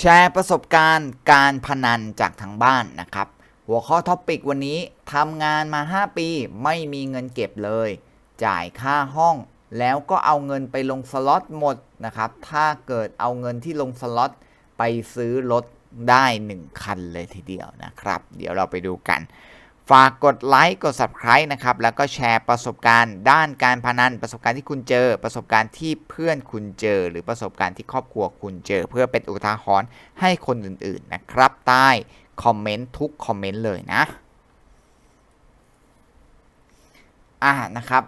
แชร์ประสบการณ์การพนันจากทางบ้านนะครับ หัวข้อท็อปิกวันนี้ทำงานมา 5 ปีไม่มีเงินเก็บเลย จ่ายค่าห้อง แล้วก็เอาเงินไปลงสล็อตหมดนะครับ ถ้าเกิดเอาเงินที่ลงสล็อตไปซื้อรถได้ 1 คันเลยทีเดียวนะครับ เดี๋ยวเราไปดูกัน ฝากกดไลค์กด subscribe นะครับ แล้วก็แชร์ประสบการณ์ด้านการพนัน ประสบการณ์ที่คุณเจอ ประสบการณ์ที่เพื่อนคุณเจอ หรือประสบการณ์ที่ครอบครัวคุณเจอ เพื่อเป็นอุทาหรณ์ให้คนอื่นๆนะครับ ใต้คอมเมนต์ทุกคอมเมนต์เลยนะอ่านะครับ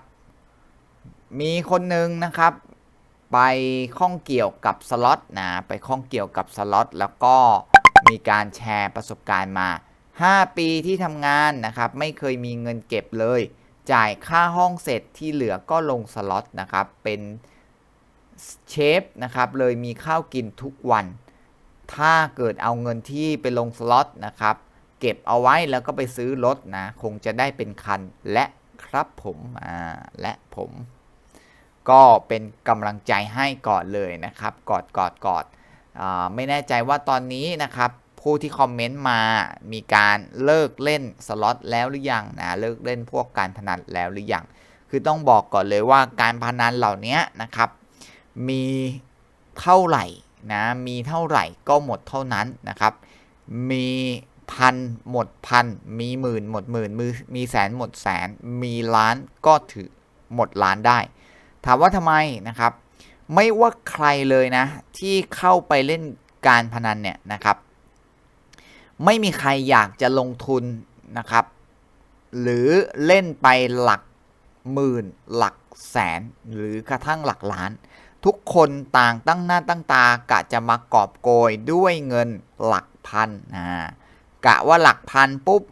มีคนหนึ่งนะครับ ไปข้องเกี่ยวกับสล็อตนะไปข้องเกี่ยวกับสล็อตแล้วก็มีการแชร์ประสบการณ์มา 5 ปีที่ทำงานนะครับไม่เคยมีเงินเก็บเลย จ่ายค่าห้องเสร็จที่เหลือก็ลงสล็อตนะครับ เป็นเชฟนะครับเลยมีข้าวกินทุกวัน ถ้าเกิดเอาเงินที่ไปลงสล็อตนะครับ เก็บเอาไว้แล้วก็ไปซื้อรถนะ คงจะได้เป็นคันและครับผมอ่าและผม ก็เป็นกำลังใจให้ก่อนเลยนะครับ กอดกอดกอดอาไม่แน่ใจว่าตอนนี้นะครับ ผู้ที่คอมเมนต์มามีการเลิกเล่นสล็อตแล้วหรือยังนะเลิกเล่นพวกการพนันแล้วหรือยังคือต้องบอกก่อนเลยว่าการพนันเหล่านี้นะครับ มีเท่าไหร่นะมีเท่าไหร่ก็หมดเท่านั้นนะครับ มีพันหมดพันมีหมื่นหมดหมื่นมือมีแสนหมดแสน มีล้านก็ถือหมดล้านได้ ถามว่าทำไมนะครับ ไม่ว่าใครเลยนะ ที่เข้าไปเล่นการพนันเนี่ยนะครับ ไม่มีใครอยากจะลงทุนนะครับ หรือเล่นไปหลักหมื่น หลักแสน หรือกระทั่งหลักล้าน ทุกคนต่างตั้งหน้าตั้งตากะจะมากอบโกยด้วยเงินหลักพันนะกะว่าหลักพันปุ๊บ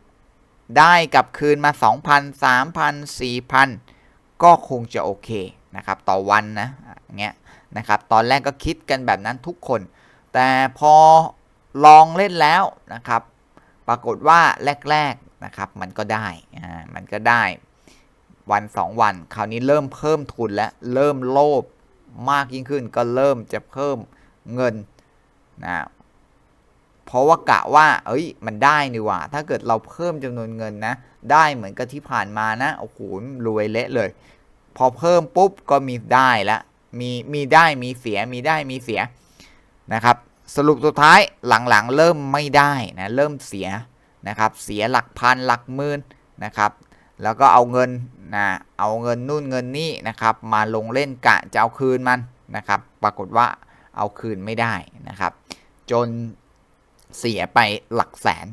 ได้กลับคืนมา 2,000 3,000 4,000 ก็คงจะโอเคนะครับต่อวันนะเงี้ยนะครับตอนแรกก็คิดกันแบบนั้นทุกคน แต่พอ ลองเล่นแล้วนะครับ ปรากฏว่าแรกๆนะครับมันก็ได้อ่ามันก็ได้วัน 2 วัน คราวนี้เริ่มเพิ่มทุนและเริ่มโลภมากยิ่งขึ้นก็เริ่มจะเพิ่มเงินนะเพราะว่ากะว่า เอ้ย มันได้นี่ว่า ถ้าเกิดเราเพิ่มจำนวนเงินนะ ได้เหมือนกับที่ผ่านมานะโอ้โหรวยเละเลย พอเพิ่มปุ๊บก็มีได้ล้วมีมีได้มีเสียมีได้มีเสียนะครับ สรุปสุดท้ายหลังๆ เริ่มไม่ได้นะเริ่มเสียนะครับเสียหลักพันหลักหมื่นนะครับแล้วก็เอาเงินนะเอาเงินนู่นเงินนี่นะครับมาลงเล่นกะจะเอาคืนมันนะครับปรากฏว่าเอาคืนไม่ได้นะครับ จนเสียไปหลักแสน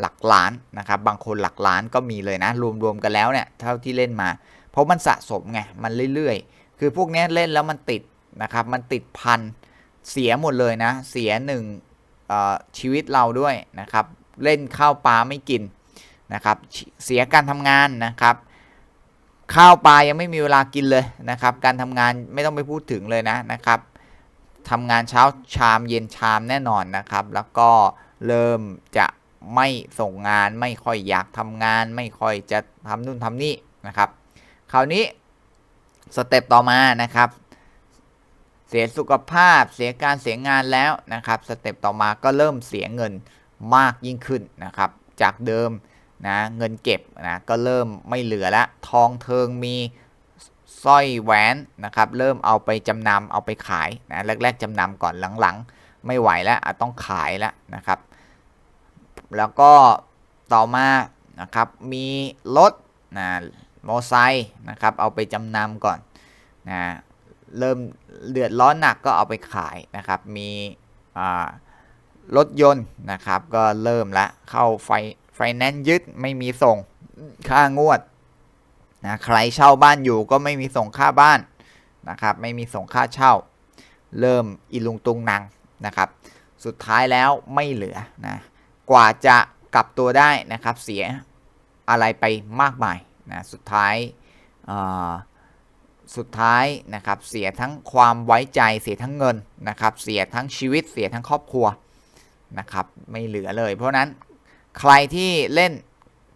หลักล้านนะครับบางคนหลักล้านก็มีเลยนะรวมๆกันแล้วเนี่ยเท่าที่เล่นมา เพราะมันสะสมไงมันเรื่อยๆ คือพวกนี้เล่นแล้วมันติดนะครับมันติดพัน เสียหมดเลยนะ เสียหนึ่งชีวิตเราด้วยนะครับ เล่นข้าวปลาไม่กินนะครับ เสียการทำงานนะครับ ข้าวปลายังไม่มีเวลากินเลยนะครับ การทำงานไม่ต้องไปพูดถึงเลยนะนะครับทำงานเช้าชามเย็นชามแน่นอนนะครับ แล้วก็เริ่มจะไม่ส่งงานไม่ค่อยอยากทำงาน ไม่ค่อยจะทำนู่นทำนี่นะครับ คราวนี้สเต็ปต่อมานะครับ เสียสุขภาพ เสียการเสียงานแล้วนะครับสเต็ปต่อมาก็เริ่มเสียเงินมากยิ่งขึ้นนะครับจากเดิมนะเงินเก็บนะก็เริ่มไม่เหลือละทองเทิงมีสร้อยแหวนนะครับเริ่มเอาไปจำนำเอาไปขายนะแรกๆจำนำก่อนหลังๆ ไม่ไหวแล้วต้องขายแล้วนะครับ แล้วก็ต่อมานะครับมีรถนะมอไซค์นะครับเอาไปจำนำก่อนนะ เริ่มเดือดร้อนหนักก็เอาไปขายนะครับ มีรถยนต์นะครับ ก็เริ่มละเข้าไฟไฟแนนซ์ยึดไม่มีส่งค่างวดนะใครเช่าบ้านอยู่ก็ไม่มีส่งค่าบ้านนะครับ ไม่มีส่งค่าเช่า เริ่มอีลุงตุงนางนะครับ สุดท้ายแล้วไม่เหลือนะกว่าจะกลับตัวได้นะครับ เสียอะไรไปมากมายนะสุดท้าย สุดท้ายนะครับเสียทั้งความไว้ใจเสียทั้งเงินนะครับเสียทั้งชีวิตเสียทั้งครอบครัวนะครับไม่เหลือเลย เพราะนั้นใครที่เล่น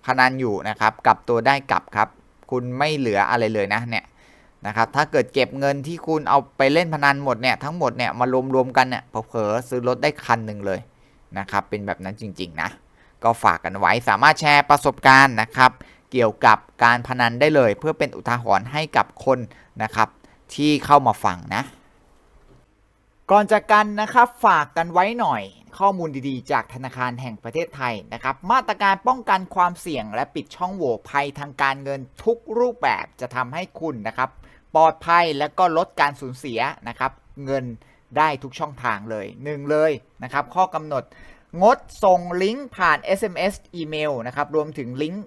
พนันอยู่นะครับกลับตัวได้กลับครับ คุณไม่เหลืออะไรเลยนะเนี่ยนะครับถ้าเกิดเก็บเงินที่คุณเอาไปเล่นพนันหมดเนี่ยทั้งหมดเนี่ยมารวมๆกันเนี่ยเผลอๆซื้อรถได้คันหนึ่งเลยนะครับเป็นแบบนั้นจริง ๆ นะ ก็ฝากกันไว้สามารถแชร์ประสบการณ์นะครับ เกี่ยวกับการพนันได้เลย เพื่อเป็นอุทาหรณ์ให้กับคนนะครับ ที่เข้ามาฟังนะ ก่อนจากกันนะครับฝากกันไว้หน่อย ข้อมูลดีๆ จากธนาคารแห่งประเทศไทยนะครับ มาตรการป้องกันความเสี่ยง และปิดช่องโหว่ภัยทางการเงินทุกรูปแบบจะทำให้คุณนะครับ ปลอดภัยและก็ลดการสูญเสียนะครับ เงินได้ทุกช่องทางเลยหนึ่งเลยนะครับ ข้อกำหนดงดส่งลิงก์ผ่าน SMS อีเมลนะครับ รวมถึงลิงก์